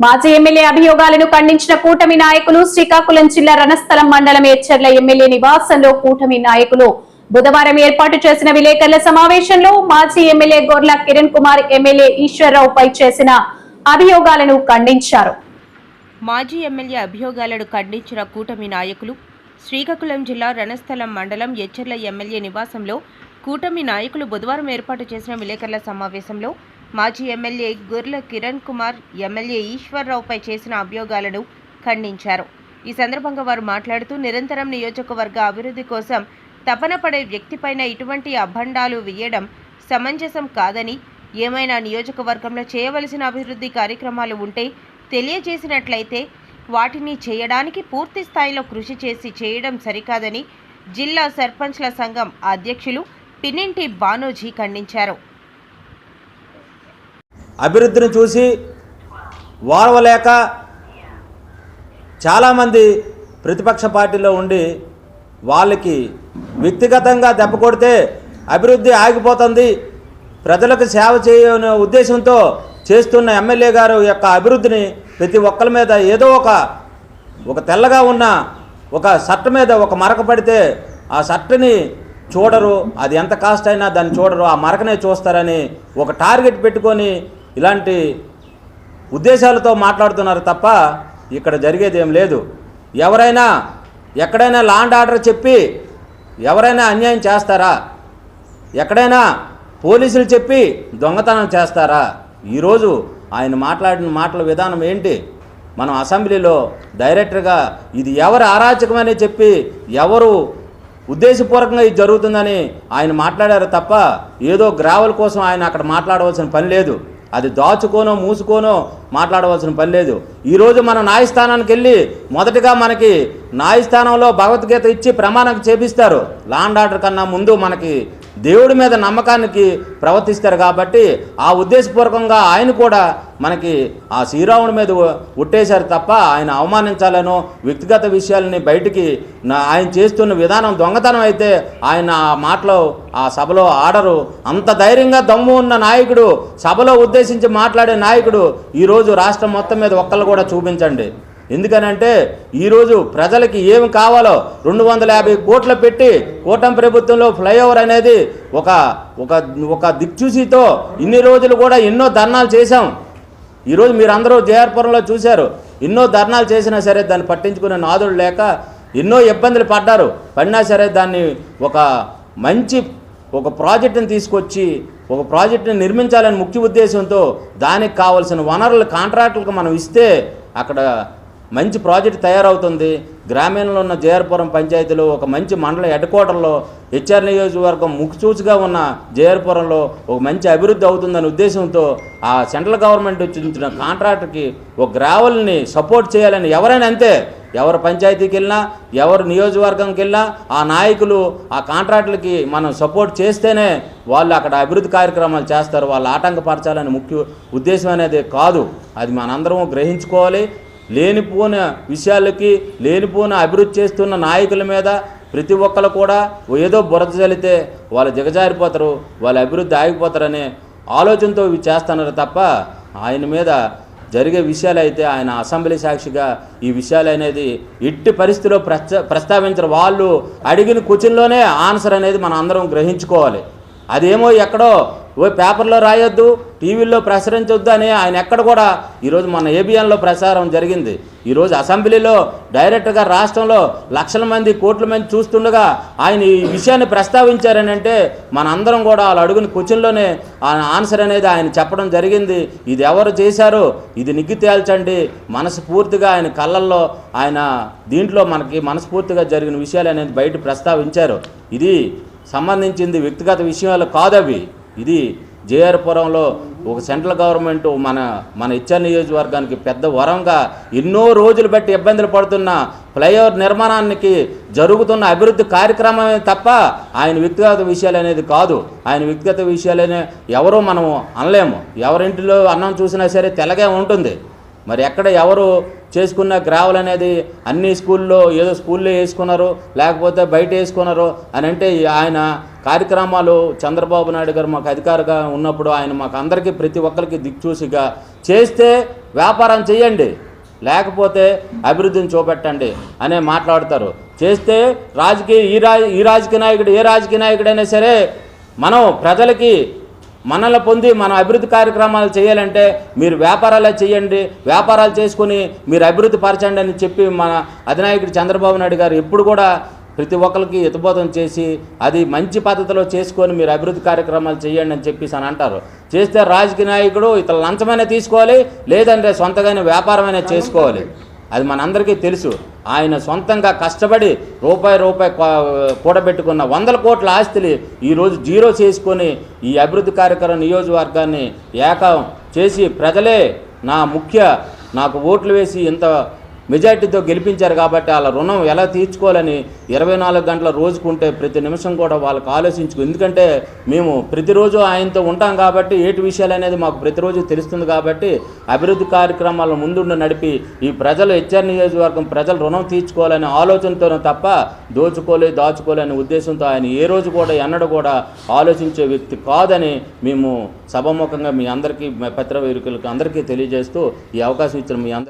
మాజీ ఎమ్మెల్యే అభియోగాలను ఖండించిన కూటమి నాయకులు శ్రీకాకుళం జిల్లా రణస్థలం మండలం ఏచర్ల ఎమ్మెల్యే నివాసంలో కూటమి నాయకులు బుధవారం ఏర్పాటు చేసిన విలేకరుల సమావేశంలో మాజీ ఎమ్మెల్యే గొర్ల కిరణ్ కుమార్ ఎమ్మెల్యే ఈశ్వరరావుపై చేసిన అభియోగాలను ఖండించారు. మాజీ ఎమ్మెల్యే అభియోగాలను ఖండించిన కూటమి నాయకులు శ్రీకాకుళం జిల్లా రణస్థలం మండలం ఎచ్చర్ల ఎమ్మెల్యే నివాసంలో కూటమి నాయకులు బుధవారం ఏర్పాటు చేసిన విలేకరుల సమావేశంలో మాజీ ఎమ్మెల్యే గుర్ల కిరణ్ కుమార్ ఎమ్మెల్యే ఈశ్వరరావుపై చేసిన అభియోగాలను ఖండించారు. ఈ సందర్భంగా వారు మాట్లాడుతూ నిరంతరం నియోజకవర్గ అభివృద్ధి కోసం తపన పడే వ్యక్తిపైన ఇటువంటి అభండాలు వేయడం సమంజసం కాదని ఏమైనా నియోజకవర్గంలో చేయవలసిన అభివృద్ధి కార్యక్రమాలు ఉంటే తెలియజేసినట్లయితే వాటిని చేయడానికి పూర్తి స్థాయిలో కృషి చేసి చేయడం సరికాదని జిల్లా సర్పంచ్ల సంఘం అధ్యక్షులు పిన్నింటి బానోజీ ఖండించారు. అభివృద్ధిని చూసి వారవలేక చాలామంది ప్రతిపక్ష పార్టీలో ఉండి వాళ్ళకి వ్యక్తిగతంగా దెబ్బ కొడితే అభివృద్ధి ఆగిపోతుంది. ప్రజలకు సేవ చేయనే ఉద్దేశంతో చేస్తున్న ఎమ్మెల్యే గారు యొక్క అభివృద్ధిని ప్రతి ఒక్కరి మీద ఏదో ఒక ఒక తెల్లగా ఉన్న ఒక షర్ట్ మీద ఒక మరక పడితే ఆ షర్ట్ని చూడరు. అది ఎంత కాస్ట్ అయినా దాన్ని చూడరు. ఆ మరకనే చూస్తారని ఒక టార్గెట్ పెట్టుకొని ఇలాంటి ఉద్దేశాలతో మాట్లాడుతున్నారు తప్ప ఇక్కడ జరిగేది ఏం లేదు. ఎవరైనా ఎక్కడైనా లాండ్ ఆర్డర్ చెప్పి ఎవరైనా అన్యాయం చేస్తారా? ఎక్కడైనా పోలీసులు చెప్పి దొంగతనం చేస్తారా? ఈరోజు ఆయన మాట్లాడిన మాటల విధానం ఏంటి? మనం అసెంబ్లీలో డైరెక్టర్గా ఇది ఎవరు అరాచకమని చెప్పి ఎవరు ఉద్దేశపూర్వకంగా ఇది జరుగుతుందని ఆయన మాట్లాడారు తప్ప ఏదో గ్రావెల్ కోసం ఆయన అక్కడ మాట్లాడవలసిన పని లేదు. అది దాచుకోనో మూసుకోనో మాట్లాడవలసిన పని లేదు. ఈరోజు మన న్యాయస్థానానికి వెళ్ళి మొదటగా మనకి న్యాయస్థానంలో భగవద్గీత ఇచ్చి ప్రమాణం చేపిస్తారు. లాండ్ ఆర్డర్ కన్నా ముందు మనకి దేవుడి మీద నమ్మకానికి ప్రవర్తిస్తారు కాబట్టి ఆ ఉద్దేశపూర్వకంగా ఆయన కూడా మనకి ఆ శ్రీరాముడి మీద ఉట్టేశారు తప్ప ఆయన అవమానించాలనో వ్యక్తిగత విషయాలని బయటికి ఆయన చేస్తున్న విధానం దొంగతనం అయితే ఆయన ఆ మాటలో ఆ సభలో ఆడరు. అంత ధైర్యంగా దమ్ము ఉన్న నాయకుడు సభలో ఉద్దేశించి మాట్లాడే నాయకుడు ఈరోజు రాష్ట్రం మొత్తం మీద ఒక్కళ్ళు కూడా చూపించండి. ఎందుకనంటే ఈరోజు ప్రజలకి ఏమి కావాలో రెండు వందల యాభై కోట్లు పెట్టి కూటమి ప్రభుత్వంలో ఫ్లైఓవర్ అనేది ఒక ఒక ఒక దిక్చూసితో ఇన్ని రోజులు కూడా ఎన్నో ధర్నాలు చేశాం. ఈరోజు మీరు అందరూ జేఆర్పురంలో చూశారు. ఎన్నో ధర్నాలు చేసినా సరే దాన్ని పట్టించుకునే నాదుడు లేక ఎన్నో ఇబ్బందులు పడ్డారు. పడినా సరే దాన్ని ఒక మంచి ఒక ప్రాజెక్టుని తీసుకొచ్చి ఒక ప్రాజెక్టుని నిర్మించాలని ముఖ్య ఉద్దేశంతో దానికి కావాల్సిన వనరులు కాంట్రాక్టులకు మనం ఇస్తే అక్కడ మంచి ప్రాజెక్ట్ తయారవుతుంది. గ్రామీణంలో ఉన్న జేఆర్పురం పంచాయతీలో ఒక మంచి మండల హెడ్ క్వార్టర్లో హెచ్ఆర్ నియోజకవర్గం ముఖ్యచూచిగా ఉన్న జేఆర్పురంలో ఒక మంచి అభివృద్ధి అవుతుందనే ఉద్దేశంతో ఆ సెంట్రల్ గవర్నమెంట్ చూపించిన కాంట్రాక్టర్కి ఒక గ్రావెల్ని సపోర్ట్ చేయాలని ఎవరైనా అంతే ఎవరు పంచాయతీకి వెళ్ళినా ఎవరు నియోజకవర్గంకి వెళ్ళినా ఆ నాయకులు ఆ కాంట్రాక్టులకి మనం సపోర్ట్ చేస్తేనే వాళ్ళు అక్కడ అభివృద్ధి కార్యక్రమాలు చేస్తారు వాళ్ళు ఆటంకపరచాలని ముఖ్య ఉద్దేశం అనేది కాదు. అది మనందరం గ్రహించుకోవాలి. లేనిపోని విషయాలకి లేనిపోని అభివృద్ధి చేస్తున్న నాయకుల మీద ప్రతి ఒక్కరు కూడా ఏదో బురద చల్లితే వాళ్ళు దిగజారిపోతారు వాళ్ళ అభివృద్ధి ఆగిపోతారనే ఆలోచనతో ఇవి చేస్తున్నారు తప్ప ఆయన మీద జరిగే విషయాలు అయితే ఆయన అసెంబ్లీ సాక్షిగా ఈ విషయాలు అనేది ఎట్టి పరిస్థితిలో ప్రస్తావించరు. వాళ్ళు అడిగిన క్వశ్చన్లోనే ఆన్సర్ అనేది మనం అందరం గ్రహించుకోవాలి. అదేమో ఎక్కడో ఓ పేపర్లో రాయొద్దు టీవీల్లో ప్రసరించొద్దు అని ఆయన ఎక్కడ కూడా ఈరోజు మన ఏబిఎన్లో ప్రసారం జరిగింది. ఈరోజు అసెంబ్లీలో డైరెక్ట్గా రాష్ట్రంలో లక్షల మంది కోట్ల మంది చూస్తుండగా ఆయన ఈ విషయాన్ని ప్రస్తావించారని అంటే మనందరం కూడా వాళ్ళు అడుగుని క్వశ్చన్లోనే ఆన్సర్ అనేది ఆయన చెప్పడం జరిగింది. ఇది ఎవరు చేశారు ఇది నిగ్గు తేల్చండి. మనస్ఫూర్తిగా ఆయన కళ్ళల్లో ఆయన దీంట్లో మనకి మనస్ఫూర్తిగా జరిగిన విషయాలు అనేది బయట ప్రస్తావించారు. ఇది సంబంధించింది వ్యక్తిగత విషయాలు కాదవి. ఇది జేఆర్ పురంలో ఒక సెంట్రల్ గవర్నమెంట్ మన మన ఇచ్చా నియోజకవర్గానికి పెద్ద వరంగా ఎన్నో రోజులు బట్టి ఇబ్బందులు పడుతున్న ఫ్లైఓవర్ నిర్మాణానికి జరుగుతున్న అభివృద్ధి కార్యక్రమమే తప్ప ఆయన వ్యక్తిగత విషయాలు అనేది కాదు. ఆయన వ్యక్తిగత విషయాలనే ఎవరూ మనం అనలేము. ఎవరింటిలో అన్నం చూసినా సరే తెలగే ఉంటుంది. మరి ఎక్కడ ఎవరు చేసుకున్న గ్రావెల్ అనేది అన్ని స్కూల్లో ఏదో స్కూల్లో వేసుకున్నారు లేకపోతే బయట వేసుకున్నారు అని అంటే ఆయన కార్యక్రమాలు చంద్రబాబు నాయుడు గారు మాకు అధికారిగా ఉన్నప్పుడు ఆయన మాకు అందరికీ ప్రతి ఒక్కరికి దిక్చూసిగా చేస్తే వ్యాపారం చేయండి లేకపోతే అభివృద్ధిని చూపెట్టండి అనే మాట్లాడతారు. చేస్తే రాజకీయ ఈ రా ఈ రాజకీయ నాయకుడు ఏ రాజకీయ నాయకుడైనా సరే మనం ప్రజలకి మనల్ని పొంది మన అభివృద్ధి కార్యక్రమాలు చేయాలంటే మీరు వ్యాపారాలే చేయండి వ్యాపారాలు చేసుకుని మీరు అభివృద్ధి పరచండి అని చెప్పి మన అధినాయకుడు చంద్రబాబు నాయుడు గారు ఎప్పుడు కూడా ప్రతి ఒక్కరికి హితబోధం చేసి అది మంచి పద్ధతిలో చేసుకొని మీరు అభివృద్ధి కార్యక్రమాలు చేయండి అని చెప్పేసి అని అంటారు. చేస్తే రాజకీయ నాయకుడు ఇతర లంచమైనా తీసుకోవాలి లేదంటే సొంతగానే వ్యాపారమైనా చేసుకోవాలి. అది మనందరికీ తెలుసు. ఆయన సొంతంగా కష్టపడి రూపాయి రూపాయి కూడబెట్టుకున్న వందల కోట్ల ఆస్తులు ఈరోజు జీరో చేసుకొని ఈ అభివృద్ధి కార్యక్రమం నియోజకవర్గాన్ని ఏకం చేసి ప్రజలే నా ముఖ్య నాకు ఓట్లు వేసి ఇంత మెజార్టీతో గెలిపించారు కాబట్టి వాళ్ళ రుణం ఎలా తీర్చుకోవాలని ఇరవై నాలుగు గంటల రోజుకుంటే ప్రతి నిమిషం కూడా వాళ్ళకి ఆలోచించుకు. ఎందుకంటే మేము ప్రతిరోజు ఆయనతో ఉంటాం కాబట్టి ఏటి విషయాలు అనేది మాకు ప్రతిరోజు తెలుస్తుంది కాబట్టి అభివృద్ధి కార్యక్రమాలను ముందుండి నడిపి ఈ ప్రజలు హెచ్ఆర్ నియోజకవర్గం ప్రజలు రుణం తీర్చుకోవాలనే ఆలోచనతోనే తప్ప దోచుకోలే దాచుకోలేని ఉద్దేశంతో ఆయన ఏ రోజు కూడా ఎన్నడూ కూడా ఆలోచించే వ్యక్తి కాదని మేము సభముఖంగా మీ అందరికీ పత్ర వేదికలకు అందరికీ తెలియజేస్తూ ఈ అవకాశం ఇచ్చిన మీ అందరికీ